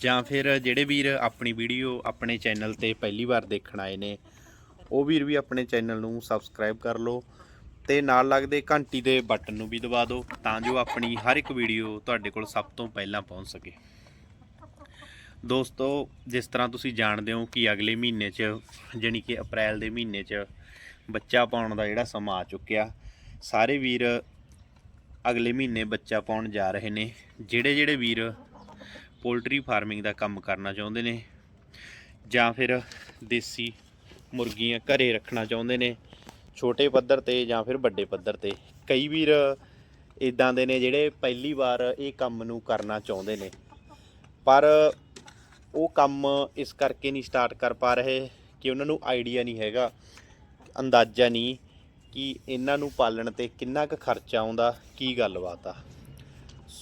ਜਾਂ ਫਿਰ ਜਿਹੜੇ ਵੀਰ ਆਪਣੀ ਵੀਡੀਓ ਆਪਣੇ ਚੈਨਲ ਤੇ ਪਹਿਲੀ ਵਾਰ ਦੇਖਣ ਆਏ ਨੇ, ਉਹ ਵੀਰ ਵੀ ਆਪਣੇ ਚੈਨਲ ਨੂੰ ਸਬਸਕ੍ਰਾਈਬ ਕਰ ਲਓ ਤੇ ਨਾਲ ਲੱਗਦੇ ਘੰਟੀ ਦੇ ਬਟਨ ਨੂੰ ਵੀ ਦਬਾ ਦਿਓ ਤਾਂ ਜੋ ਆਪਣੀ ਹਰ ਇੱਕ ਵੀਡੀਓ ਤੁਹਾਡੇ ਕੋਲ ਸਭ ਤੋਂ ਪਹਿਲਾਂ ਪਹੁੰਚ ਸਕੇ। ਦੋਸਤੋ, ਜਿਸ ਤਰ੍ਹਾਂ ਤੁਸੀਂ ਜਾਣਦੇ ਹੋ ਕਿ ਅਗਲੇ ਮਹੀਨੇ 'ਚ, ਜਾਣੀ ਕਿ ਅਪ੍ਰੈਲ ਦੇ ਮਹੀਨੇ 'ਚ ਬੱਚਾ ਪਾਉਣ ਦਾ ਜਿਹੜਾ ਸਮਾਂ ਆ ਚੁੱਕਿਆ, ਸਾਰੇ ਵੀਰ ਅਗਲੇ ਮਹੀਨੇ ਬੱਚਾ ਪਾਉਣ ਜਾ ਰਹੇ ਨੇ। ਜਿਹੜੇ ਜਿਹੜੇ ਵੀਰ ਪੋਲਟਰੀ ਫਾਰਮਿੰਗ ਦਾ ਕੰਮ ਕਰਨਾ ਚਾਹੁੰਦੇ ਨੇ ਜਾਂ ਫਿਰ ਦੇਸੀ ਮੁਰਗੀਆਂ ਘਰੇ ਰੱਖਣਾ ਚਾਹੁੰਦੇ ਨੇ, ਛੋਟੇ ਪੱਧਰ ਤੇ ਜਾਂ ਫਿਰ ਵੱਡੇ ਪੱਧਰ ਤੇ। ਕਈ ਵੀਰ ਇਦਾਂ ਦੇ ਨੇ ਜਿਹੜੇ ਪਹਿਲੀ ਵਾਰ ਇਹ ਕੰਮ ਨੂੰ ਕਰਨਾ ਚਾਹੁੰਦੇ ਨੇ। ਪਰ ਉਹ ਕੰਮ ਇਸ ਕਰਕੇ ਨਹੀਂ ਸਟਾਰਟ ਕਰ ਪਾ ਰਹੇ ਕਿ ਉਹਨਾਂ ਨੂੰ ਆਈਡੀਆ ਨਹੀਂ ਹੈਗਾ, ਅੰਦਾਜ਼ਾ ਨਹੀਂ ਕਿ ਇਹਨਾਂ ਨੂੰ ਪਾਲਣ ਤੇ ਕਿੰਨਾ ਕੁ ਖਰਚਾ ਆਉਂਦਾ, ਕੀ ਗੱਲਬਾਤ ਆ।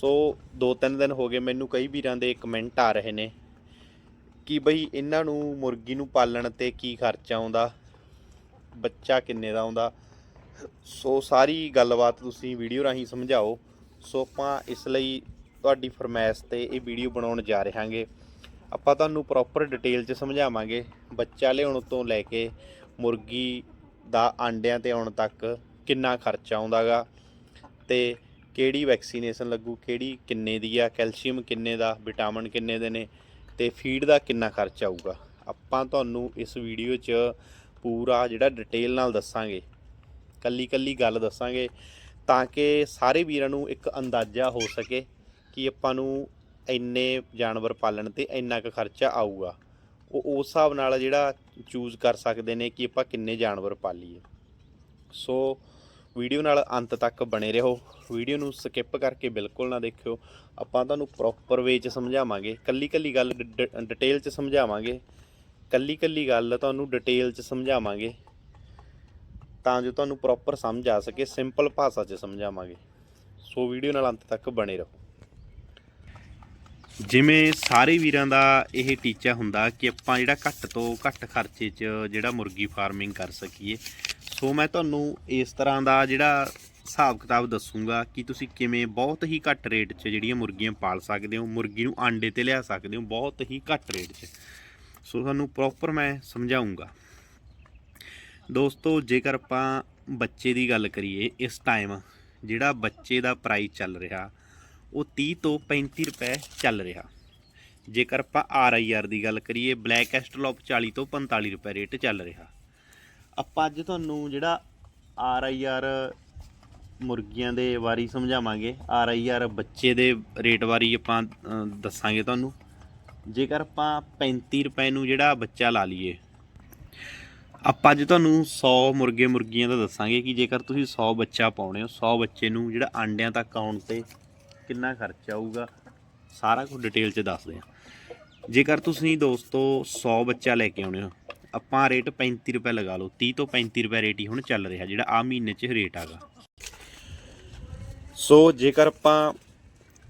ਸੋ ਦੋ ਤਿੰਨ ਦਿਨ ਹੋ ਗਏ ਮੈਨੂੰ ਕਈ ਵੀਰਾਂ ਦੇ ਕਮੈਂਟ ਆ ਰਹੇ ਨੇ ਕਿ ਬਈ ਇਹਨਾਂ ਨੂੰ ਮੁਰਗੀ ਨੂੰ ਪਾਲਣ ਤੇ ਕੀ ਖਰਚਾ ਆਉਂਦਾ, ਬੱਚਾ ਕਿੰਨੇ ਦਾ ਆਉਂਦਾ। ਸੋ ਸਾਰੀ ਗੱਲਬਾਤ ਤੁਸੀਂ ਵੀਡੀਓ ਰਾਹੀਂ ਸਮਝਾਓ। ਸੋ ਆਪਾਂ ਇਸ ਲਈ ਤੁਹਾਡੀ ਫਰਮਾਇਸ਼ ਤੇ ਇਹ ਵੀਡੀਓ ਬਣਾਉਣ ਜਾ ਰਹੇ ਹਾਂਗੇ ਆਪਾਂ ਤੁਹਾਨੂੰ ਪ੍ਰੋਪਰ ਡਿਟੇਲ 'ਚ ਸਮਝਾਵਾਂਗੇ। ਬੱਚਾ ਲਿਆਉਣ ਤੋਂ ਲੈ ਕੇ ਮੁਰਗੀ ਦਾ ਆਂਡਿਆਂ ਤੇ ਆਉਣ ਤੱਕ ਕਿੰਨਾ ਖਰਚਾ ਆਉਂਦਾਗਾ ਤੇ ਕਿਹੜੀ ਵੈਕਸੀਨੇਸ਼ਨ ਲੱਗੂ, ਕਿਹੜੀ ਕਿੰਨੇ ਦੀ ਆ ਕੈਲਸ਼ੀਅਮ ਕਿੰਨੇ ਦਾ ਵਿਟਾਮਿਨ ਕਿੰਨੇ ਦੇ ਨੇ ਤੇ ਫੀਡ ਦਾ ਕਿੰਨਾ ਖਰਚਾ ਆਊਗਾ? ਆਪਾਂ ਤੁਹਾਨੂੰ ਇਸ ਵੀਡੀਓ 'ਚ ਪੂਰਾ ਜਿਹੜਾ ਡਿਟੇਲ ਨਾਲ ਦੱਸਾਂਗੇ ਕੱਲੀ ਕੱਲੀ ਗੱਲ ਦੱਸਾਂਗੇ ਤਾਂ ਕਿ ਸਾਰੇ ਵੀਰਾਂ ਨੂੰ ਇੱਕ ਅੰਦਾਜ਼ਾ ਹੋ ਸਕੇ ਕਿ ਆਪਾਂ ਨੂੰ ਇੰਨੇ ਜਾਨਵਰ ਪਾਲਣ ਤੇ ਇੰਨਾ ਕੁ ਖਰਚਾ ਆਊਗਾ। ਉਹ ਉਸ ਹਿਸਾਬ ਨਾਲ ਜਿਹੜਾ ਚੂਜ਼ ਕਰ ਸਕਦੇ ਨੇ ਕਿ ਆਪਾਂ ਕਿੰਨੇ ਜਾਨਵਰ ਪਾਲੀਏ। ਸੋ ਵੀਡੀਓ ਨਾਲ ਅੰਤ ਤੱਕ ਬਣੇ ਰਹੋ। ਵੀਡੀਓ ਨੂੰ ਸਕਿਪ ਕਰਕੇ ਬਿਲਕੁਲ ਨਾ ਦੇਖਿਓ। ਆਪਾਂ ਤੁਹਾਨੂੰ ਪ੍ਰੋਪਰ ਵੇ 'ਚ ਸਮਝਾਵਾਂਗੇ। ਕੱਲੀ ਕੱਲੀ ਗੱਲ ਡਿਟੇਲ 'ਚ ਸਮਝਾਵਾਂਗੇ। ਕੱਲੀ ਕੱਲੀ ਗੱਲ ਤੁਹਾਨੂੰ ਡਿਟੇਲ 'ਚ ਸਮਝਾਵਾਂਗੇ। ਤਾਂ ਜੋ ਤੁਹਾਨੂੰ ਪ੍ਰੋਪਰ ਸਮਝ ਆ ਸਕੇ ਸਿੰਪਲ ਭਾਸ਼ਾ 'ਚ ਸਮਝਾਵਾਂਗੇ। ਸੋ ਵੀਡੀਓ ਨਾਲ ਅੰਤ ਤੱਕ ਬਣੇ ਰਹੋ। ਜਿਵੇਂ ਸਾਰੇ ਵੀਰਾਂ ਦਾ ਇਹ ਟੀਚਾ ਹੁੰਦਾ ਕਿ ਆਪਾਂ ਜਿਹੜਾ ਘੱਟ ਤੋਂ ਘੱਟ ਖਰਚੇ 'ਚ ਜਿਹੜਾ ਮੁਰਗੀ ਫਾਰਮਿੰਗ ਕਰ ਸਕੀਏ ਸੋ ਮੈਂ ਤੁਹਾਨੂੰ ਇਸ ਤਰ੍ਹਾਂ ਦਾ ਜਿਹੜਾ ਹਿਸਾਬ ਕਿਤਾਬ ਦੱਸੂਗਾ ਕਿ ਤੁਸੀਂ ਕਿਵੇਂ ਬਹੁਤ ਹੀ ਘੱਟ ਰੇਟ 'ਚ ਜਿਹੜੀਆਂ ਮੁਰਗੀਆਂ ਪਾਲ ਸਕਦੇ ਹੋ, ਮੁਰਗੀ ਨੂੰ ਆਂਡੇ ਤੇ ਲਿਆ ਸਕਦੇ ਹੋ, ਬਹੁਤ ਹੀ ਘੱਟ ਰੇਟ 'ਚ। ਸੋ ਤੁਹਾਨੂੰ ਪ੍ਰੋਪਰ ਮੈਂ ਸਮਝਾਉਂਗਾ ਦੋਸਤੋ, ਜੇਕਰ ਆਪਾਂ ਬੱਚੇ ਦੀ ਗੱਲ ਕਰੀਏ, ਇਸ ਟਾਈਮ ਜਿਹੜਾ ਬੱਚੇ ਦਾ ਪ੍ਰਾਈਸ ਚੱਲ ਰਿਹਾ, ਉਹ 30 ਤੋਂ 35 ਰੁਪਏ ਚੱਲ ਰਿਹਾ। ਜੇਕਰ ਆਪਾਂ ਆਰ ਆਈ ਆਰ ਦੀ ਗੱਲ ਕਰੀਏ ਬਲੈਕ ਐਸਟਲੋਪ 40 ਤੋਂ 45 ਰੁਪਏ ਰੇਟ ਚੱਲ ਰਿਹਾ। ਆਪਾਂ ਅੱਜ ਤੁਹਾਨੂੰ ਜਿਹੜਾ ਆਰ ਆਈ ਆਰ ਮੁਰਗੀਆਂ ਦੇ ਬਾਰੇ ਸਮਝਾਵਾਂਗੇ। ਆਰ ਆਈ ਆਰ ਬੱਚੇ ਦੇ ਰੇਟ ਬਾਰੇ ਆਪਾਂ ਦੱਸਾਂਗੇ ਤੁਹਾਨੂੰ। ਜੇਕਰ ਆਪਾਂ 35 ਰੁਪਏ ਨੂੰ ਜਿਹੜਾ ਬੱਚਾ ਲਾ ਲਈਏ, ਆਪਾਂ ਅੱਜ ਤੁਹਾਨੂੰ 100 ਮੁਰਗੇ ਮੁਰਗੀਆਂ ਦਾ ਦੱਸਾਂਗੇ ਕਿ ਜੇਕਰ ਤੁਸੀਂ 100 ਬੱਚਾ ਪਾਉਣੇ ਹੋ 100 ਬੱਚੇ ਨੂੰ ਜਿਹੜਾ ਆਂਡਿਆਂ ਤੱਕ ਆਉਣ ਤੇ ਕਿੰਨਾ ਖਰਚਾ ਆਊਗਾ, ਸਾਰਾ ਕੁਝ ਡਿਟੇਲ 'ਚ ਦੱਸਦੇ ਹਾਂ। ਜੇਕਰ ਤੁਸੀਂ ਦੋਸਤੋ 100 ਬੱਚਾ ਲੈ ਕੇ ਆਉਣੇ ਹੋ ਆਪਾਂ ਰੇਟ 35 ਰੁਪਏ ਲਗਾ ਲਓ 30 ਤੋਂ 35 ਰੁਪਏ ਰੇਟ ਹੀ ਹੁਣ ਚੱਲ ਰਿਹਾ, ਜਿਹੜਾ ਆ ਮਹੀਨੇ 'ਚ ਰੇਟ ਆਗਾ। ਸੋ ਜੇਕਰ ਆਪਾਂ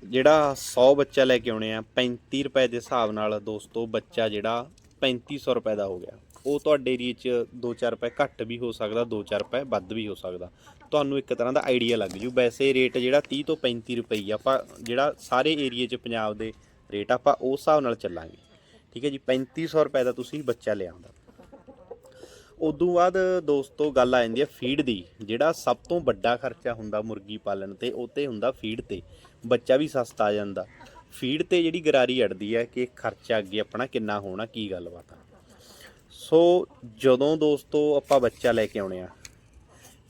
ਜਿਹੜਾ 100 ਬੱਚਾ ਲੈ ਕੇ ਆਉਣੇ ਆ 35 ਰੁਪਏ ਦੇ ਹਿਸਾਬ ਨਾਲ ਦੋਸਤੋ ਬੱਚਾ ਜਿਹੜਾ 3500 ਰੁਪਏ ਦਾ ਹੋ ਗਿਆ। ਉਹ ਤੁਹਾਡੇ ਏਰੀਏ 'ਚ 2-4 ਰੁਪਏ ਘੱਟ ਵੀ ਹੋ ਸਕਦਾ 2-4 ਰੁਪਏ ਵੱਧ ਵੀ ਹੋ ਸਕਦਾ। ਤੁਹਾਨੂੰ ਇੱਕ ਤਰ੍ਹਾਂ ਦਾ ਆਈਡੀਆ ਲੱਗ ਜੂ। ਵੈਸੇ ਰੇਟ ਜਿਹੜਾ 30 ਤੋਂ 35 ਰੁਪਏ ਹੀ ਆਪਾਂ ਜਿਹੜਾ ਸਾਰੇ ਏਰੀਏ 'ਚ ਪੰਜਾਬ ਦੇ ਰੇਟ ਆਪਾਂ ਉਸ ਹਿਸਾਬ ਨਾਲ ਚੱਲਾਂਗੇ। ਠੀਕ ਹੈ ਜੀ 3500 ਰੁਪਏ ਦਾ ਤੁਸੀਂ ਬੱਚਾ ਲਿਆਉਂਦਾ ਉਦੋਂ ਬਾਅਦ ਦੋਸਤੋ ਗੱਲ ਆ ਜਾਂਦੀ ਹੈ ਫੀਡ ਦੀ, ਜਿਹੜਾ ਸਭ ਤੋਂ ਵੱਡਾ ਖਰਚਾ ਹੁੰਦਾ ਮੁਰਗੀ ਪਾਲਣ ਤੇ, ਉਹ ਤੇ ਹੁੰਦਾ ਫੀਡ ਤੇ, ਬੱਚਾ ਵੀ ਸਸਤਾ ਆ ਜਾਂਦਾ। ਫੀਡ ਤੇ ਜਿਹੜੀ ਗਰਾਰੀ ਅੜਦੀ ਹੈ ਕਿ ਖਰਚਾ ਅੱਗੇ ਆਪਣਾ ਕਿੰਨਾ ਹੋਣਾ, ਕੀ ਗੱਲਬਾਤ ਆ। ਸੋ ਜਦੋਂ ਦੋਸਤੋ ਆਪਾਂ ਬੱਚਾ ਲੈ ਕੇ ਆਉਣੇ ਆ,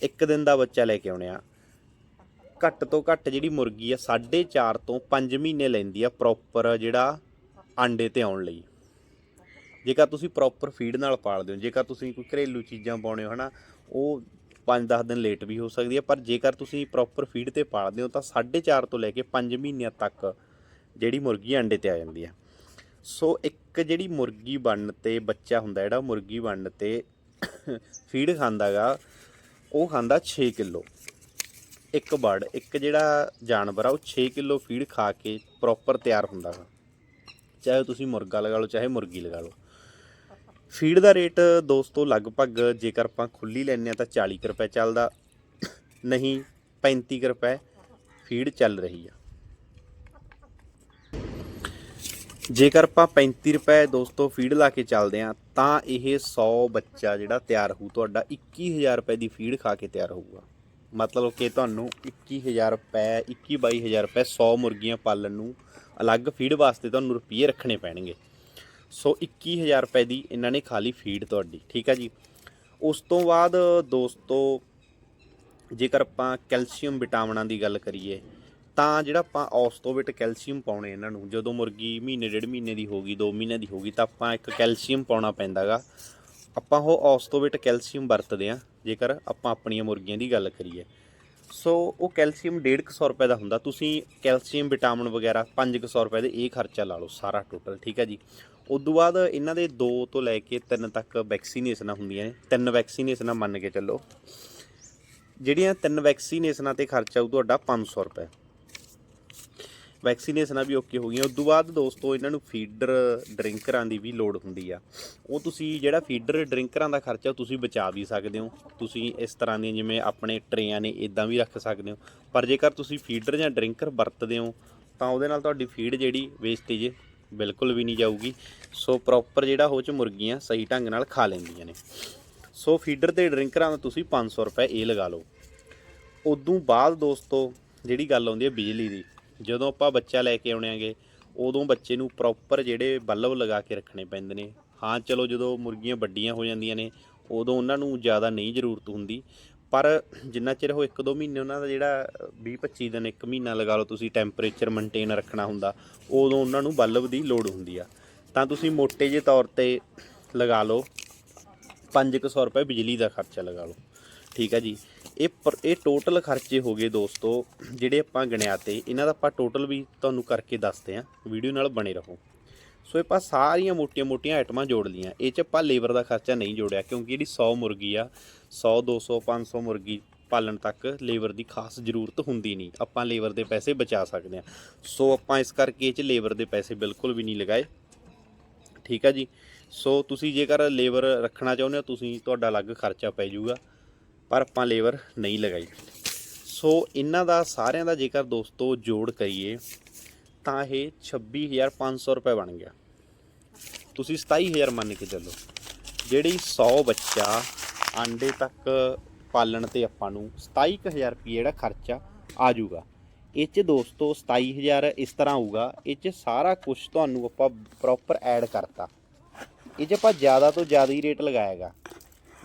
ਇੱਕ ਦਿਨ ਦਾ ਬੱਚਾ ਲੈ ਕੇ ਆਉਣੇ ਆ, ਘੱਟ ਤੋਂ ਘੱਟ ਜਿਹੜੀ ਮੁਰਗੀ ਆ 4.5 ਤੋਂ 5 ਮਹੀਨੇ ਲੈਂਦੀ ਆ ਪ੍ਰੋਪਰ ਜਿਹੜਾ ਆਂਡੇ ਤੇ ਆਉਣ ਲਈ। ਜੇਕਰ ਤੁਸੀਂ ਪ੍ਰੋਪਰ ਫੀਡ ਨਾਲ ਪਾਲਦੇ ਹੋ, ਜੇਕਰ ਤੁਸੀਂ ਕੋਈ ਘਰੇਲੂ ਚੀਜ਼ਾਂ ਪਾਉਣੇ ਹੋ, ਹਨਾ, ਉਹ 5-10 ਦਿਨ ਲੇਟ ਵੀ ਹੋ ਸਕਦੀ ਹੈ, ਪਰ ਜੇਕਰ ਤੁਸੀਂ ਪ੍ਰੋਪਰ ਫੀਡ ਤੇ ਪਾਲਦੇ ਹੋ, ਤਾਂ 4.5 ਤੋਂ ਲੈ ਕੇ 5 ਮਹੀਨਿਆਂ ਤੱਕ ਜਿਹੜੀ ਮੁਰਗੀ ਅੰਡੇ ਤੇ ਆ ਜਾਂਦੀ ਹੈ। ਸੋ ਇੱਕ ਜਿਹੜੀ ਮੁਰਗੀ ਬਣਨ ਤੇ ਬੱਚਾ ਹੁੰਦਾ, ਜਿਹੜਾ ਮੁਰਗੀ ਬਣਨ ਤੇ ਫੀਡ ਖਾਂਦਾਗਾ ਉਹ ਖਾਂਦਾ 6 ਕਿਲੋ। ਇੱਕ ਬਰਡ, ਇੱਕ ਜਿਹੜਾ ਜਾਨਵਰ ਆ, ਉਹ 6 ਕਿਲੋ ਫੀਡ ਖਾ ਕੇ ਪ੍ਰੋਪਰ ਤਿਆਰ ਹੁੰਦਾ ਗਾ। ਚਾਹੇ ਤੁਸੀਂ ਮੁਰਗਾ ਲਗਾ ਲਓ, ਚਾਹੇ ਮੁਰਗੀ ਲਗਾ ਲਓ। ਫੀਡ ਦਾ ਰੇਟ ਦੋਸਤੋ ਲਗਭਗ ਜੇਕਰ ਆਪਾਂ ਖੁੱਲੀ ਲੈਂਦੇ ਆ ਤਾਂ 40 ਕੁ ਰੁਪਏ ਚੱਲਦਾ, ਨਹੀਂ 35 ਕੁ ਰੁਪਏ ਫੀਡ ਚੱਲ ਰਹੀ ਆ। ਜੇਕਰ ਆਪਾਂ 35 ਰੁਪਏ ਦੋਸਤੋ ਫੀਡ ਲਾ ਕੇ ਚੱਲਦੇ ਆ ਤਾਂ ਇਹ 100 ਬੱਚਾ ਜਿਹੜਾ ਤਿਆਰ ਹੋਊ, ਤੁਹਾਡਾ 21000 ਰੁਪਏ ਦੀ ਫੀਡ ਖਾ ਕੇ ਤਿਆਰ ਹੋਊਗਾ। ਮਤਲਬ ਕਿ ਤੁਹਾਨੂੰ 21000 ਰੁਪਏ 21 22000 ਰੁਪਏ 100 ਮੁਰਗੀਆਂ ਪਾਲਣ ਨੂੰ ਅਲੱਗ ਫੀਡ ਵਾਸਤੇ ਤੁਹਾਨੂੰ ਰੁਪਏ ਰੱਖਣੇ ਪੈਣਗੇ। ਸੋ 21000 ਰੁਪਏ ਦੀ ਇਹਨਾਂ ਨੇ ਖਾਲੀ ਫੀਡ ਤੁਹਾਡੀ, ਠੀਕ ਆ ਜੀ। ਉਸ ਤੋਂ ਬਾਅਦ ਦੋਸਤੋ, ਜੇਕਰ ਆਪਾਂ ਕੈਲਸ਼ੀਅਮ ਵਿਟਾਮਿਨਾਂ ਦੀ ਗੱਲ ਕਰੀਏ, ਤਾਂ ਜਿਹੜਾ ਆਪਾਂ ਔਸਤੋਵਿਟ ਕੈਲਸ਼ੀਅਮ ਪਾਉਣੇ ਇਹਨਾਂ ਨੂੰ, ਜਦੋਂ ਮੁਰਗੀ ਮਹੀਨੇ, ਡੇਢ ਮਹੀਨੇ ਦੀ ਹੋਗੀ 2 ਮਹੀਨੇ ਦੀ ਹੋਗੀ ਤਾਂ ਆਪਾਂ ਇੱਕ ਕੈਲਸ਼ੀਅਮ ਪਾਉਣਾ ਪੈਂਦਾਗਾ। ਆਪਾਂ ਉਹ ਔਸਤੋਵਿਟ ਕੈਲਸ਼ੀਅਮ ਵਰਤਦੇ ਆ ਜੇਕਰ ਆਪਾਂ ਆਪਣੀਆਂ ਮੁਰਗੀਆਂ ਦੀ ਗੱਲ ਕਰੀਏ। ਸੋ ਉਹ ਕੈਲਸ਼ੀਅਮ 150 ਰੁਪਏ ਦਾ ਹੁੰਦਾ। ਤੁਸੀਂ ਕੈਲਸ਼ੀਅਮ, ਵਿਟਾਮਿਨ ਵਗੈਰਾ 500 ਰੁਪਏ ਦੇ ਇਹ ਖਰਚਾ ਲਾ ਲਓ ਸਾਰਾ ਟੋਟਲ, ਠੀਕ ਹੈ ਜੀ। ਉਦੋਂ ਬਾਅਦ ਇਹਨਾਂ ਦੇ 2 ਤੋਂ ਲੈ ਕੇ 3 ਤੱਕ ਵੈਕਸੀਨੇਸ਼ਨਾਂ ਹੁੰਦੀਆਂ ਨੇ। ਤਿੰਨ ਵੈਕਸੀਨੇਸ਼ਨਾਂ ਮੰਨ ਕੇ ਚੱਲੋ। ਜਿਹੜੀਆਂ ਤਿੰਨ ਵੈਕਸੀਨੇਸ਼ਨਾਂ ਤੇ ਖਰਚਾ ਉਹ ਤੁਹਾਡਾ 500 ਰੁਪਏ। ਵੈਕਸੀਨੇਸ਼ਨਾਂ ਵੀ ਓਕੇ ਹੋ ਗਈਆਂ। ਉਦੋਂ ਬਾਅਦ ਦੋਸਤੋ ਇਹਨਾਂ ਨੂੰ ਫੀਡਰ ਡਰਿੰਕਰਾਂ ਦੀ ਵੀ ਲੋੜ ਹੁੰਦੀ ਆ। ਉਹ ਤੁਸੀਂ ਜਿਹੜਾ ਫੀਡਰ ਡਰਿੰਕਰਾਂ ਦਾ ਖਰਚਾ ਉਹ ਤੁਸੀਂ ਬਚਾ ਵੀ ਸਕਦੇ ਹੋ। ਤੁਸੀਂ ਇਸ ਤਰ੍ਹਾਂ ਦੀਆਂ ਜਿਵੇਂ ਆਪਣੇ ਟਰੇਆਂ ਨੇ ਇਦਾਂ ਵੀ ਰੱਖ ਸਕਦੇ ਹੋ। ਪਰ ਜੇਕਰ ਤੁਸੀਂ ਫੀਡਰ ਜਾਂ ਡਰਿੰਕਰ ਵਰਤਦੇ ਹੋ, ਤਾਂ ਉਹਦੇ ਨਾਲ ਤੁਹਾਡੀ ਫੀਡ ਜਿਹੜੀ ਵੇਸਟੇਜ ਬਿਲਕੁਲ ਵੀ ਨਹੀਂ ਜਾਊਗੀ। ਸੋ ਪ੍ਰੋਪਰ ਜਿਹੜਾ ਉਹ ਚ ਮੁਰਗੀਆਂ ਸਹੀ ਢੰਗ ਨਾਲ ਖਾ ਲੈਂਦੀਆਂ ਨੇ। ਸੋ ਫੀਡਰ ਤੇ ਡਰਿੰਕਰਾਂ ਦਾ ਤੁਸੀਂ 500 ਰੁਪਏ ਇਹ ਲਗਾ ਲਓ। ਉਦੋਂ ਬਾਅਦ ਦੋਸਤੋ, ਜਿਹੜੀ ਗੱਲ ਆਉਂਦੀ ਹੈ ਬਿਜਲੀ ਦੀ, ਜਦੋਂ ਆਪਾਂ ਬੱਚਾ ਲੈ ਕੇ ਆਉਣੇ ਆਂਗੇ, ਉਦੋਂ ਬੱਚੇ ਨੂੰ ਪ੍ਰੋਪਰ ਜਿਹੜੇ ਬੱਲਬ ਲਗਾ ਕੇ ਰੱਖਣੇ ਪੈਂਦੇ ਨੇ। ਹਾਂ, ਚਲੋ ਜਦੋਂ ਮੁਰਗੀਆਂ ਵੱਡੀਆਂ ਹੋ ਜਾਂਦੀਆਂ ਨੇ, ਉਦੋਂ ਉਹਨਾਂ ਨੂੰ ਜ਼ਿਆਦਾ ਨਹੀਂ ਜ਼ਰੂਰਤ ਹੁੰਦੀ। ਪਰ ਜਿੰਨਾ ਚਿਰ ਉਹ 1-2 ਮਹੀਨੇ ਉਹਨਾਂ ਦਾ ਜਿਹੜਾ 20-25 ਦਿਨ 1 ਮਹੀਨਾ ਲਗਾ ਲਓ ਤੁਸੀਂ ਟੈਂਪਰੇਚਰ ਮੇਨਟੇਨ ਰੱਖਣਾ ਹੁੰਦਾ, ਉਦੋਂ ਉਹਨਾਂ ਨੂੰ ਬਲਬ ਦੀ ਲੋੜ ਹੁੰਦੀ ਆ। ਤਾਂ ਤੁਸੀਂ ਮੋਟੇ ਜਿਹੇ ਤੌਰ ਤੇ ਲਗਾ ਲਓ 500 ਰੁਪਏ ਬਿਜਲੀ ਦਾ ਖਰਚਾ ਲਗਾ ਲਓ। ਠੀਕ ਹੈ ਜੀ? ਇਹ ਪਰ- ਇਹ ਟੋਟਲ ਖਰਚੇ ਹੋ ਗਏ ਦੋਸਤੋ, ਜਿਹੜੇ ਆਪਾਂ ਗਿਣਿਆ 'ਤੇ, ਇਹਨਾਂ ਦਾ ਆਪਾਂ ਟੋਟਲ ਵੀ ਤੁਹਾਨੂੰ ਕਰਕੇ ਦੱਸਦੇ ਆਂ। ਵੀਡੀਓ ਨਾਲ ਬਣੇ ਰਹੋ। ਸੋ ਇਹ ਆਪਾਂ ਸਾਰੀਆਂ ਮੋਟੀਆਂ-ਮੋਟੀਆਂ ਆਈਟਮਾਂ ਜੋੜ ਲੀਆਂ ਇਹ ਚ ਆਪਾਂ ਲੇਬਰ ਦਾ ਖਰਚਾ ਨਹੀਂ ਜੋੜਿਆ, ਕਿਉਂਕਿ ਜਿਹੜੀ 100 ਮੁਰਗੀ ਆ 100 200 500 ਮੁਰਗੀ ਪਾਲਣ ਤੱਕ ਲੇਬਰ ਦੀ ਖਾਸ ਜ਼ਰੂਰਤ ਹੁੰਦੀ ਨਹੀਂ। ਆਪਾਂ ਲੇਬਰ ਦੇ ਪੈਸੇ ਬਚਾ ਸਕਦੇ ਆ ਸੋ ਆਪਾਂ ਇਸ ਕਰਕੇ ਇਹ ਚ ਲੇਬਰ ਦੇ ਪੈਸੇ ਬਿਲਕੁਲ ਵੀ ਨਹੀਂ ਲਗਾਏ। ਠੀਕ ਆ ਜੀ? ਸੋ ਤੁਸੀਂ ਜੇਕਰ ਲੇਬਰ ਰੱਖਣਾ ਚਾਹੁੰਦੇ ਹੋ, ਤੁਸੀਂ, ਤੁਹਾਡਾ ਅਲੱਗ ਖਰਚਾ ਪੈ ਜਾਊਗਾ, ਪਰ ਆਪਾਂ ਲੇਬਰ ਨਹੀਂ ਲਗਾਈ। ਸੋ ਇਹਨਾਂ ਦਾ, ਸਾਰਿਆਂ ਦਾ ਜੇਕਰ ਦੋਸਤੋ ਜੋੜ ਕਰੀਏ ਤਾਂ ਇਹ 26500 ਰੁਪਏ ਬਣ ਗਿਆ। ਤੁਸੀਂ 27000 ਮੰਨ ਕੇ ਚੱਲੋ। ਜਿਹੜੀ 100 ਬੱਚਾ ਆਂਡੇ ਤੱਕ ਪਾਲਣ ਤੇ ਆਪਾਂ ਨੂੰ 27000 ਰੁਪਏ ਜਿਹੜਾ ਖਰਚਾ ਆ ਜਾਊਗਾ। ਇਹ ਚ ਦੋਸਤੋ 27000 ਇਸ ਤਰ੍ਹਾਂ ਆਊਗਾ। ਇਹ ਚ ਸਾਰਾ ਕੁਝ ਤੁਹਾਨੂੰ ਆਪਾਂ ਪ੍ਰੋਪਰ ਐਡ ਕਰਤਾ। ਇਹ 'ਚ ਆਪਾਂ ਜ਼ਿਆਦਾ ਤੋਂ ਜ਼ਿਆਦਾ ਹੀ ਰੇਟ ਲਗਾਏਗਾ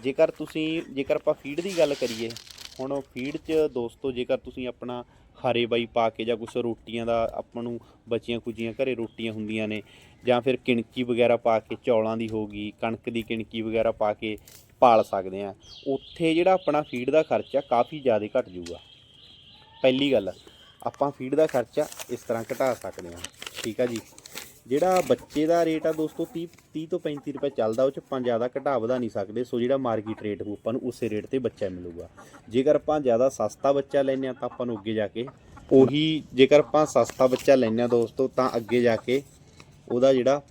ਜੇਕਰ ਤੁਸੀਂ, ਜੇਕਰ ਆਪਾਂ ਫੀਡ ਦੀ ਗੱਲ ਕਰੀਏ, ਹੁਣ ਫੀਡ 'ਚ ਦੋਸਤੋ ਜੇਕਰ ਤੁਸੀਂ ਆਪਣਾ ਹਰੇ ਬਾਈ ਪਾ ਕੇ ਜਾਂ ਕੁਛ ਰੋਟੀਆਂ ਦਾ ਆਪਾਂ ਨੂੰ ਬਚੀਆਂ ਕੁਚੀਆਂ ਘਰੇ ਰੋਟੀਆਂ ਹੁੰਦੀਆਂ ਨੇ, ਜਾਂ ਫਿਰ ਕਿਣਕੀ ਵਗੈਰਾ ਪਾ ਕੇ ਚੌਲਾਂ ਦੀ ਹੋਗੀ ਕਣਕ ਦੀ ਕਿਣਕੀ ਵਗੈਰਾ ਪਾ ਕੇ ਪਾਲ ਸਕਦੇ ਆ ਉੱਥੇ ਜਿਹੜਾ ਆਪਣਾ ਫੀਡ ਦਾ ਖਰਚਾ ਕਾਫੀ ਜ਼ਿਆਦਾ ਘਟ ਜਾਊਗਾ। ਪਹਿਲੀ ਗੱਲ, ਆਪਾਂ ਫੀਡ ਦਾ ਖਰਚਾ ਇਸ ਤਰ੍ਹਾਂ ਘਟਾ ਸਕਦੇ ਆ ਠੀਕ ਆ ਜੀ? ਜਿਹੜਾ ਬੱਚੇ ਦਾ ਰੇਟ ਆ ਦੋਸਤੋ 30 30 ਤੋਂ 35 ਰੁਪਏ ਚੱਲਦਾ, ਉਹ ਚ ਆਪਾਂ ਜ਼ਿਆਦਾ ਘਟਾ ਵਧਾ ਨਹੀਂ ਸਕਦੇ, ਸੋ ਜਿਹੜਾ ਮਾਰਕੀਟ ਰੇਟ ਹੋ ਆਪਾਂ ਨੂੰ ਉਸੇ ਰੇਟ ਤੇ ਬੱਚਾ ਮਿਲੂਗਾ। ਜੇਕਰ ਆਪਾਂ ਜ਼ਿਆਦਾ ਸਸਤਾ ਬੱਚਾ ਲੈਨੇ ਆ ਤਾਂ ਆਪਾਂ ਨੂੰ ਅੱਗੇ ਜਾ ਕੇ ਉਹੀ, ਜੇਕਰ ਆਪਾਂ ਸਸਤਾ ਬੱਚਾ ਲੈਨੇ ਆ ਦੋਸਤੋ, ਤਾਂ ਅੱਗੇ ਜਾ ਕੇ ਉਹਦਾ ਜਿਹੜਾ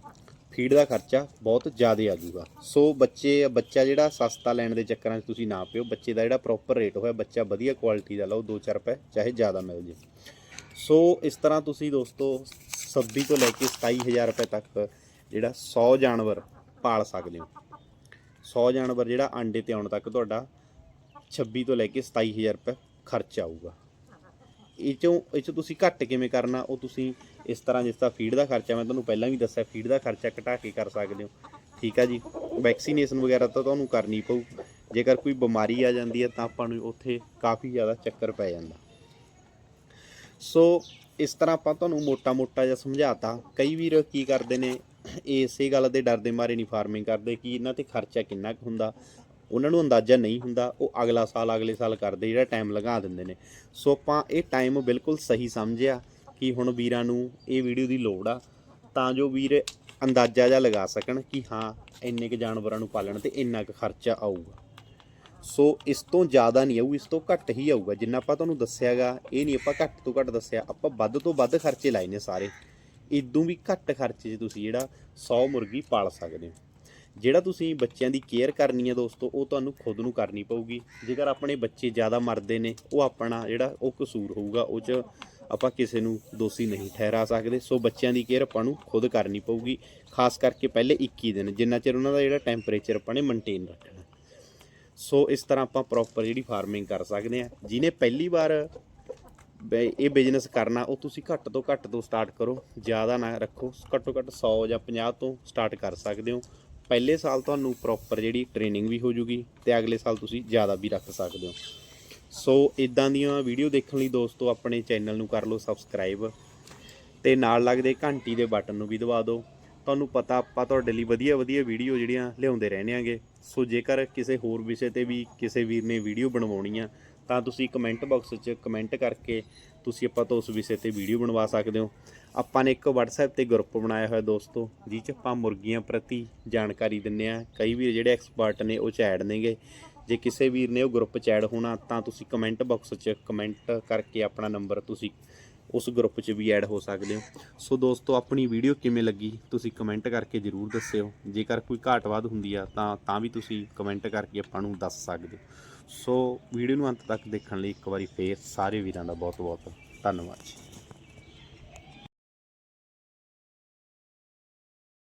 ਫੀਡ ਦਾ ਖਰਚਾ ਬਹੁਤ ਜ਼ਿਆਦਾ ਆ ਜੂਗਾ ਸੋ ਬੱਚੇ, ਬੱਚਾ ਜਿਹੜਾ ਸਸਤਾ ਲੈਣ ਦੇ ਚੱਕਰਾਂ 'ਚ ਤੁਸੀਂ ਨਾ ਪਿਓ, ਬੱਚੇ ਦਾ ਜਿਹੜਾ ਪ੍ਰੋਪਰ ਰੇਟ ਹੋਇਆ, ਬੱਚਾ ਵਧੀਆ ਕੁਆਲਿਟੀ ਦਾ ਲਓ 2-4 ਰੁਪਏ, ਚਾਹੇ ਜ਼ਿਆਦਾ ਮਿਲ ਜੇ। ਸੋ ਇਸ ਤਰ੍ਹਾਂ ਤੁਸੀਂ ਦੋਸਤੋ 26 ਤੋਂ ਲੈ ਕੇ 27000 ਰੁਪਏ ਤੱਕ ਜਿਹੜਾ 100 ਜਾਨਵਰ ਪਾਲ ਸਕਦੇ ਹੋ। 100 ਜਾਨਵਰ ਜਿਹੜਾ ਆਂਡੇ ਤੇ ਆਉਣ ਤੱਕ ਤੁਹਾਡਾ 26 ਤੋਂ ਲੈ ਕੇ 27000 ਰੁਪਏ ਖਰਚ ਆਊਗਾ। ਇਹ ਚੋਂ, ਇਹ 'ਚੋਂ ਤੁਸੀਂ ਘੱਟ ਕਿਵੇਂ ਕਰਨਾ, ਉਹ ਤੁਸੀਂ ਇਸ ਤਰ੍ਹਾਂ ਜਿਸ ਤਰ੍ਹਾਂ ਫੀਡ ਦਾ ਖਰਚਾ, ਮੈਂ ਤੁਹਾਨੂੰ ਪਹਿਲਾਂ ਵੀ ਦੱਸਿਆ ਫੀਡ ਦਾ ਖਰਚਾ ਘਟਾ ਕੇ ਕਰ ਸਕਦੇ ਹੋ। ਠੀਕ ਆ ਜੀ? ਵੈਕਸੀਨੇਸ਼ਨ ਵਗੈਰਾ ਤਾਂ ਤੁਹਾਨੂੰ ਕਰਨੀ ਪਊ। ਜੇਕਰ ਕੋਈ ਬਿਮਾਰੀ ਆ ਜਾਂਦੀ ਹੈ ਤਾਂ ਆਪਾਂ ਨੂੰ ਉੱਥੇ ਕਾਫੀ ਜ਼ਿਆਦਾ ਚੱਕਰ ਪੈ ਜਾਂਦਾ। ਸੋ ਇਸ ਤਰ੍ਹਾਂ ਆਪਾਂ ਤੁਹਾਨੂੰ ਮੋਟਾ-ਮੋਟਾ ਜਿਹਾ ਸਮਝਾਤਾ। ਕਈ ਵੀਰ ਕੀ ਕਰਦੇ ਨੇ, ਇਸੇ ਗੱਲ ਦੇ ਡਰ ਦੇ ਮਾਰੇ ਨਹੀਂ ਫਾਰਮਿੰਗ ਕਰਦੇ ਕਿ ਇਹਨਾਂ ਤੇ ਖਰਚਾ ਕਿੰਨਾ ਕੁ ਹੁੰਦਾ। ਉਹਨਾਂ ਨੂੰ ਅੰਦਾਜ਼ਾ ਨਹੀਂ ਹੁੰਦਾ, ਉਹ ਅਗਲਾ ਸਾਲ, ਅਗਲੇ ਸਾਲ ਕਰਦੇ, ਜਿਹੜਾ ਟਾਈਮ ਲਗਾ ਦਿੰਦੇ ਨੇ। ਸੋ ਆਪਾਂ ਇਹ ਟਾਈਮ ਬਿਲਕੁਲ ਸਹੀ ਸਮਝਿਆ ਕਿ ਹੁਣ ਵੀਰਾਂ ਨੂੰ ਇਹ ਵੀਡੀਓ ਦੀ ਲੋੜ ਆ, ਤਾਂ ਜੋ ਵੀਰ ਅੰਦਾਜ਼ਾ ਜਿਹਾ ਲਗਾ ਸਕਣ ਕਿ ਹਾਂ, ਇੰਨੇ ਕੁ ਜਾਨਵਰਾਂ ਨੂੰ ਪਾਲਣ ਤੇ ਇੰਨਾ ਕੁ ਖਰਚਾ ਆਊਗਾ। ਸੋ ਇਸ ਤੋਂ ਜ਼ਿਆਦਾ ਨਹੀਂ ਆਊ, ਇਸ ਤੋਂ ਘੱਟ ਹੀ ਆਊਗਾ। ਜਿੰਨਾ ਆਪਾਂ ਤੁਹਾਨੂੰ ਦੱਸਿਆਗਾ, ਇਹ ਨਹੀਂ ਆਪਾਂ ਘੱਟ ਤੋਂ ਘੱਟ ਦੱਸਿਆ, ਆਪਾਂ ਵੱਧ ਤੋਂ ਵੱਧ ਖਰਚੇ ਲਾਏ ਨੇ ਸਾਰੇ। ਇਦੋਂ ਵੀ ਘੱਟ ਖਰਚੇ 'ਚ ਤੁਸੀਂ ਜਿਹੜਾ 100 ਮੁਰਗੀ ਪਾਲ ਸਕਦੇ ਹੋ। ਜਿਹੜਾ ਤੁਸੀਂ ਬੱਚਿਆਂ ਦੀ ਕੇਅਰ ਕਰਨੀ ਹੈ ਦੋਸਤੋ, ਉਹ ਤੁਹਾਨੂੰ ਖੁਦ ਨੂੰ ਕਰਨੀ ਪਊਗੀ। ਜੇਕਰ ਆਪਣੇ ਬੱਚੇ ਜ਼ਿਆਦਾ ਮਰਦੇ ਨੇ, ਉਹ ਆਪਣਾ ਜਿਹੜਾ ਉਹ ਕਸੂਰ ਹੋਊਗਾ, ਉਹ 'ਚ ਆਪਾਂ ਕਿਸੇ ਨੂੰ ਦੋਸ਼ੀ ਨਹੀਂ ਠਹਿਰਾ ਸਕਦੇ। ਸੋ ਬੱਚਿਆਂ ਦੀ ਕੇਅਰ ਆਪਾਂ ਨੂੰ ਖੁਦ ਕਰਨੀ ਪਊਗੀ। ਖਾਸ ਕਰਕੇ ਪਹਿਲੇ 21 ਦਿਨ, ਜਿੰਨਾ ਚਿਰ ਉਹਨਾਂ ਦਾ ਜਿਹੜਾ ਟੈਂਪਰੇਚਰ ਆਪਾਂ ਨੇ ਮੇਨਟੇਨ ਰੱਖਣਾ। ਸੋ ਇਸ ਤਰ੍ਹਾਂ ਆਪਾਂ ਪ੍ਰੋਪਰ ਜਿਹੜੀ ਫਾਰਮਿੰਗ ਕਰ ਸਕਦੇ ਆ ਜਿਹਨੇ ਪਹਿਲੀ ਵਾਰ ਬਈ ਇਹ ਬਿਜ਼ਨਸ ਕਰਨਾ, ਉਹ ਤੁਸੀਂ ਘੱਟ ਤੋਂ ਘੱਟ ਤੋਂ ਸਟਾਰਟ ਕਰੋ। ਜ਼ਿਆਦਾ ਨਾ ਰੱਖੋ। ਘੱਟੋ ਘੱਟ 100 ਜਾਂ 50 ਤੋਂ ਸਟਾਰਟ ਕਰ ਸਕਦੇ ਹੋ। ਪਹਿਲੇ ਸਾਲ ਤੁਹਾਨੂੰ ਪ੍ਰੋਪਰ ਜਿਹੜੀ ਟ੍ਰੇਨਿੰਗ ਵੀ ਹੋ ਜੂਗੀ ਤੇ ਅਗਲੇ ਸਾਲ ਤੁਸੀਂ ਜ਼ਿਆਦਾ ਵੀ ਰੱਖ ਸਕਦੇ ਹੋ। ਸੋ ਇਦਾਂ ਦੀਆਂ ਵੀਡੀਓ ਦੇਖਣ ਲਈ ਦੋਸਤੋ, ਆਪਣੇ ਚੈਨਲ ਨੂੰ ਕਰ ਲਓ ਸਬਸਕ੍ਰਾਈਬ ਤੇ ਨਾਲ ਲੱਗਦੇ ਘੰਟੀ ਦੇ ਬਟਨ ਨੂੰ ਵੀ ਦਬਾ ਦਿਓ। ਤੁਹਾਨੂੰ ਪਤਾ ਆਪਾਂ ਤੁਹਾਡੇ ਲਈ ਵਧੀਆ ਵਧੀਆ ਵੀਡੀਓ ਜਿਹੜੀਆਂ ਲਿਆਉਂਦੇ ਰਹਿੰਦੇ ਆਂਗੇ। ਸੋ ਜੇਕਰ ਕਿਸੇ ਹੋਰ ਵਿਸ਼ੇ ਤੇ ਵੀ ਕਿਸੇ ਵੀਰ ਨੇ ਵੀਡੀਓ ਬਣਵਾਉਣੀ ਆ ਤਾਂ ਤੁਸੀਂ ਕਮੈਂਟ ਬਾਕਸ 'ਚ ਕਮੈਂਟ ਕਰਕੇ ਤੁਸੀਂ ਆਪਾਂ ਤੋਂ ਉਸ ਵਿਸ਼ੇ ਤੇ ਵੀਡੀਓ ਬਣਵਾ ਸਕਦੇ ਹੋ। ਆਪਾਂ ਨੇ ਇੱਕ WhatsApp ਤੇ ਗਰੁੱਪ ਬਣਾਇਆ ਹੋਇਆ ਦੋਸਤੋ, ਜਿਹ 'ਚ ਆਪਾਂ ਮੁਰਗੀਆਂ ਪ੍ਰਤੀ ਜਾਣਕਾਰੀ ਦਿੰਨੇ ਆ। ਕਈ ਵੀਰ ਜਿਹੜੇ ਐਕਸਪਰਟ ਨੇ, ਉਹ ਚ ਐਡ ਨੇਗੇ। ਜੇ ਕਿਸੇ ਵੀਰ ਨੇ ਉਹ ਗਰੁੱਪ ਚ ਐਡ ਹੋਣਾ, ਤਾਂ ਤੁਸੀਂ ਕਮੈਂਟ ਬਾਕਸ 'ਚ ਕਮੈਂਟ ਕਰਕੇ ਆਪਣਾ ਨੰਬਰ ਤੁਸੀਂ ਉਸ ਗਰੁੱਪ 'ਚ ਵੀ ਐਡ ਹੋ ਸਕਦੇ ਹੋ। ਸੋ ਦੋਸਤੋ, ਆਪਣੀ ਵੀਡੀਓ ਕਿਵੇਂ ਲੱਗੀ? ਤੁਸੀਂ ਕਮੈਂਟ ਕਰਕੇ ਜਰੂਰ ਦੱਸਿਓ। ਜੇਕਰ ਕੋਈ ਘਾਟ ਵਾਧ ਹੁੰਦੀ ਆ, ਤਾਂ ਤਾਂ ਵੀ ਤੁਸੀਂ ਕਮੈਂਟ ਕਰਕੇ ਆਪਾਂ ਨੂੰ ਦੱਸ ਸਕਦੇ ਹੋ। ਸੋ ਵੀਡੀਓ ਨੂੰ ਅੰਤ ਤੱਕ ਦੇਖਣ ਲਈ ਇੱਕ ਵਾਰੀ ਫੇਰ ਸਾਰੇ ਵੀਰਾਂ ਦਾ ਬਹੁਤ ਬਹੁਤ ਧੰਨਵਾਦ ਜੀ।